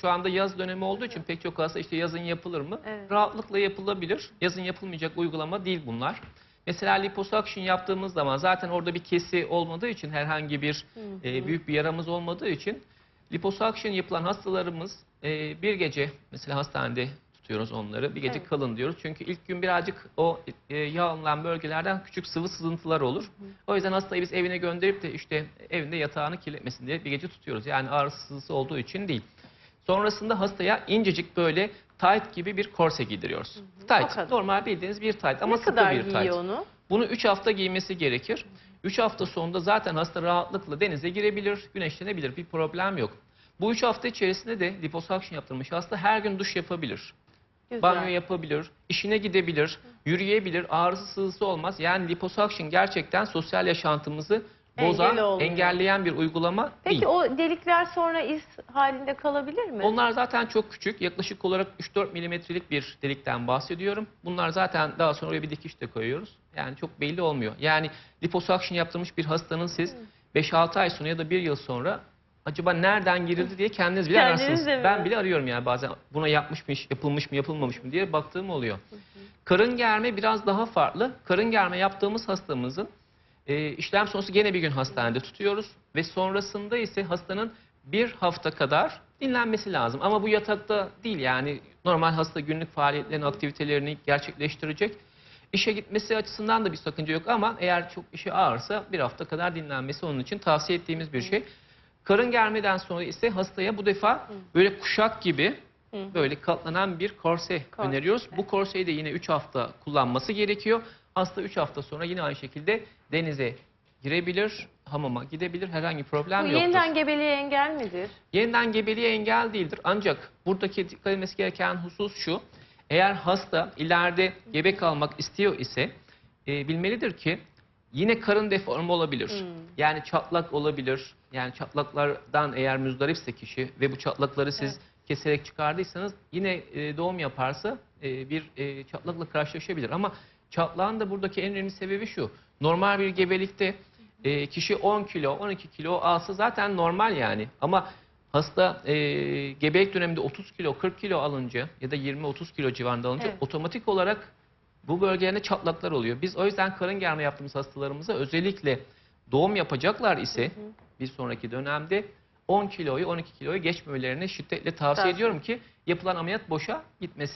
Şu anda yaz dönemi olduğu için pek çok hasta işte yazın yapılır mı? Evet. Rahatlıkla yapılabilir. Yazın yapılmayacak uygulama değil bunlar. Mesela liposuction yaptığımız zaman zaten orada bir kesi olmadığı için herhangi bir e, büyük bir yaramız olmadığı için liposuction yapılan hastalarımız e, bir gece mesela hastanede tutuyoruz onları. Bir gece Evet. kalın diyoruz. Çünkü ilk gün birazcık o e, yağ alınan bölgelerden küçük sıvı sızıntılar olur. O yüzden hastayı biz evine gönderip de işte evinde yatağını kirletmesin diye bir gece tutuyoruz. Yani ağrısızlığı olduğu için değil. Sonrasında hastaya incecik böyle tight gibi bir korse giydiriyoruz. O Tight, kadar. normal bildiğiniz bir tight ama ne sıkı bir tight. onu? Bunu 3 hafta giymesi gerekir. 3 hafta sonunda zaten hasta rahatlıkla denize girebilir, güneşlenebilir. Bir problem yok. Bu 3 hafta içerisinde de liposuction yaptırmış hasta her gün duş yapabilir. Güzel. Banyo yapabilir, işine gidebilir, yürüyebilir, ağrısı sızısı olmaz. Yani liposuction gerçekten sosyal yaşantımızı bozan, Engel olmuyor. engelleyen bir uygulama Peki değil. o delikler sonra iz halinde kalabilir mi? Onlar zaten çok küçük. Yaklaşık olarak 3-4 milimetrelik bir delikten bahsediyorum. Bunlar zaten daha sonra oraya bir dikiş de koyuyoruz. Yani çok belli olmuyor. Yani liposuction yaptırmış bir hastanın siz 5-6 ay sonra ya da 1 yıl sonra acaba nereden girildi diye kendiniz bile Kendiniz ararsınız. de mi? Ben bile arıyorum yani bazen buna yapmış mı, yapılmış mı, yapılmamış mı diye baktığım oluyor. Karın germe biraz daha farklı. Karın germe yaptığımız hastamızın e, işlem sonrası gene bir gün hastanede tutuyoruz ve sonrasında ise hastanın bir hafta kadar dinlenmesi lazım. Ama bu yatakta değil yani normal hasta günlük faaliyetlerini, aktivitelerini gerçekleştirecek. İşe gitmesi açısından da bir sakınca yok ama eğer çok işi ağırsa bir hafta kadar dinlenmesi onun için tavsiye ettiğimiz bir şey. Karın germeden sonra ise hastaya bu defa böyle kuşak gibi böyle katlanan bir korse, Korse, öneriyoruz. Bu korseyi de yine 3 hafta kullanması gerekiyor. Hasta 3 hafta sonra yine aynı şekilde denize girebilir, hamama gidebilir. Herhangi bir problem Bu yoktur. yeniden gebeliğe engel midir? Yeniden gebeliğe engel değildir. Ancak buradaki dikkat edilmesi gereken husus şu. Eğer hasta ileride gebe kalmak istiyor ise e, bilmelidir ki yine karın deformu olabilir. Yani çatlak olabilir. Yani çatlaklardan eğer müzdaripse kişi ve bu çatlakları siz keserek çıkardıysanız yine e, doğum yaparsa e, bir e, çatlakla karşılaşabilir. Ama çatlağın da buradaki en önemli sebebi şu. Normal bir gebelikte e, kişi 10 kilo, 12 kilo alsa zaten normal yani. Ama hasta e, gebelik döneminde 30 kilo, 40 kilo alınca ya da 20-30 kilo civarında alınca Evet. otomatik olarak bu bölgelerinde çatlaklar oluyor. Biz o yüzden karın germe yaptığımız hastalarımıza özellikle doğum yapacaklar ise bir sonraki dönemde 10 kiloyu 12 kiloyu geçmemelerini şiddetle tavsiye Tavsiye. ediyorum ki yapılan ameliyat boşa gitmesin.